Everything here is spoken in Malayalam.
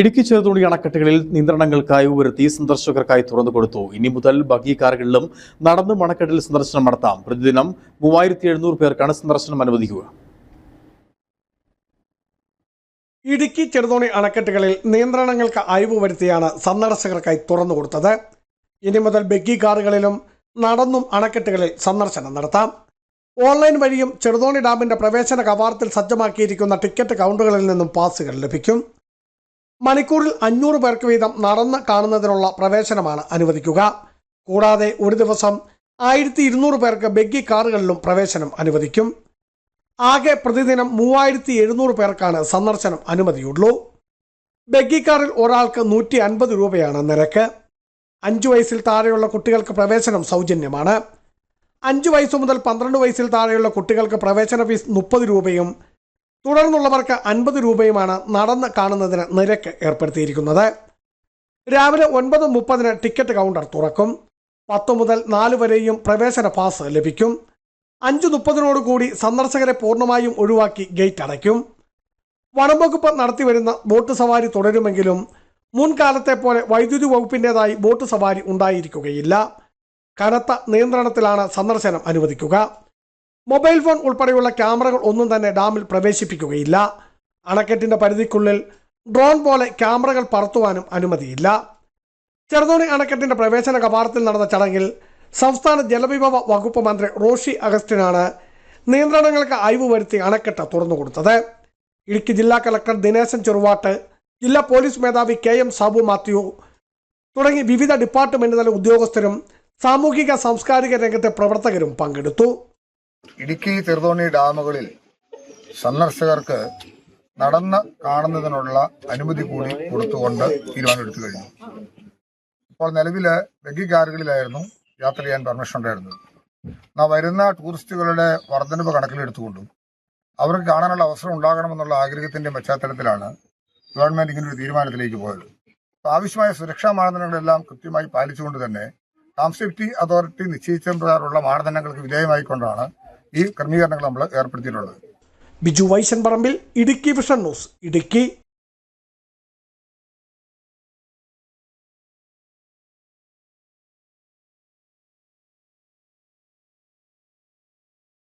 ഇടുക്കി ചെറുതോണി അണക്കെട്ടുകളിൽ നിയന്ത്രണങ്ങൾക്കായി ഉയർത്തി സന്ദർശകർക്കായി തുറന്നു കൊടുത്തു. ഇനി മുതൽ ബഗ്ഗി കാറുകളിലും നടന്നും അണക്കെട്ടിൽ സന്ദർശനം നടത്താം. പ്രതിദിനം മൂവായിരത്തി എഴുന്നൂറ് പേർക്കാണ് സന്ദർശനം അനുവദിക്കുക. ഇടുക്കി ചെറുതോണി അണക്കെട്ടുകളിൽ നിയന്ത്രണങ്ങൾക്ക് അയവ് വരുത്തിയാണ് സന്ദർശകർക്കായി തുറന്നു കൊടുത്തത്. ഇനി മുതൽ ബഗ്ഗി കാറുകളിലും നടന്നും അണക്കെട്ടുകളിൽ സന്ദർശനം നടത്താം. ഓൺലൈൻ വഴിയും ചെറുതോണി ഡാമിന്റെ പ്രവേശന കവാടത്തിൽ സജ്ജമാക്കിയിരിക്കുന്ന ടിക്കറ്റ് കൗണ്ടറുകളിൽ നിന്നും പാസുകൾ ലഭിക്കും. മണിക്കൂറിൽ അഞ്ഞൂറ് പേർക്ക് വീതം നടന്ന് കാണുന്നതിനുള്ള പ്രവേശനമാണ് അനുവദിക്കുക. കൂടാതെ ഒരു ദിവസം ആയിരത്തി ഇരുന്നൂറ് പേർക്ക് ബെഗ്ഗി കാറുകളിലും പ്രവേശനം അനുവദിക്കും. ആകെ പ്രതിദിനം മൂവായിരത്തി എഴുന്നൂറ് പേർക്കാണ് സന്ദർശനം അനുമതിയുള്ളൂ. ബെഗ്ഗി കാറിൽ ഒരാൾക്ക് നൂറ്റി അൻപത് രൂപയാണ് നിരക്ക്. അഞ്ചു വയസ്സിൽ താഴെയുള്ള കുട്ടികൾക്ക് പ്രവേശനം സൗജന്യമാണ്. അഞ്ചു വയസ്സു മുതൽ പന്ത്രണ്ട് വയസ്സിൽ താഴെയുള്ള കുട്ടികൾക്ക് പ്രവേശന ഫീസ് മുപ്പത് രൂപയും തുടർന്നുള്ളവർക്ക് അൻപത് രൂപയുമാണ് നടന്ന് കാണുന്നതിന് നിരക്ക് ഏർപ്പെടുത്തിയിരിക്കുന്നത്. രാവിലെ ഒൻപത് മുപ്പതിന് ടിക്കറ്റ് കൗണ്ടർ തുറക്കും. പത്ത് മുതൽ നാല് വരെയും പ്രവേശന പാസ് ലഭിക്കും. അഞ്ച് മുപ്പതിനോടുകൂടി സന്ദർശകരെ പൂർണമായും ഒഴിവാക്കി ഗേറ്റ് അടയ്ക്കും. വനംവകുപ്പ് നടത്തിവരുന്ന ബോട്ട് സവാരി തുടരുമെങ്കിലും മുൻകാലത്തെ പോലെ വൈദ്യുതി വകുപ്പിന്റെതായി ബോട്ട് സവാരി ഉണ്ടായിരിക്കുകയില്ല. കനത്ത നിയന്ത്രണത്തിലാണ് സന്ദർശനം അനുവദിക്കുക. മൊബൈൽ ഫോൺ ഉൾപ്പെടെയുള്ള ക്യാമറകൾ ഒന്നും തന്നെ ഡാമിൽ പ്രവേശിപ്പിക്കുകയില്ല. അണക്കെട്ടിന്റെ പരിധിക്കുള്ളിൽ ഡ്രോൺ പോലെ ക്യാമറകൾ പറത്തുവാനും അനുമതിയില്ല. ചെറുതോണി അണക്കെട്ടിന്റെ പ്രവേശന കവാടത്തിൽ നടന്ന ചടങ്ങിൽ സംസ്ഥാന ജലവിഭവ വകുപ്പ് മന്ത്രി റോഷി അഗസ്റ്റിനാണ് നിയന്ത്രണങ്ങൾക്ക് അയവ് വരുത്തി അണക്കെട്ട് തുറന്നുകൊടുത്തത് ഇടുക്കി ജില്ലാ കളക്ടർ ദിനേശൻ ചെറുവാട്ട് ജില്ലാ പോലീസ് മേധാവി കെ എം സാബു മാത്യു തുടങ്ങി വിവിധ ഡിപ്പാർട്ട്മെന്റ് തല ഉദ്യോഗസ്ഥരും സാമൂഹിക സാംസ്കാരിക രംഗത്തെ പ്രവർത്തകരും പങ്കെടുത്തു. ഇടുക്കി ചെറുതോണി ഡാമുകളിൽ സന്ദർശകർക്ക് നടന്ന് കാണുന്നതിനുള്ള അനുമതി കൂടി കൊടുത്തുകൊണ്ട് തീരുമാനമെടുത്തു കഴിഞ്ഞു. ഇപ്പോൾ നിലവിൽ ബഗ്ഗി കാറുകളിലായിരുന്നു യാത്ര ചെയ്യാൻ പെർമിഷൻ ഉണ്ടായിരുന്നത്. എന്നാൽ വരുന്ന ടൂറിസ്റ്റുകളുടെ വർധനവ് കണക്കിലെടുത്തുകൊണ്ടും അവർക്ക് കാണാനുള്ള അവസരം ഉണ്ടാകണമെന്നുള്ള ആഗ്രഹത്തിന്റെ പശ്ചാത്തലത്തിലാണ് ഗവൺമെന്റ് ഒരു തീരുമാനത്തിലേക്ക് പോയത്. ആവശ്യമായ സുരക്ഷാ മാനദണ്ഡങ്ങളെല്ലാം കൃത്യമായി പാലിച്ചുകൊണ്ട് തന്നെ ഡാം സേഫ്റ്റി അതോറിറ്റി നിശ്ചയിച്ച പ്രകാരമുള്ള മാനദണ്ഡങ്ങൾക്ക് വിധേയമായിക്കൊണ്ടാണ് ഈ ക്രമീകരണങ്ങൾ നമ്മൾ ഏർപ്പെടുത്തിയിട്ടുള്ളത്. Biju Vaishan Parambil Idukki vision news Idukki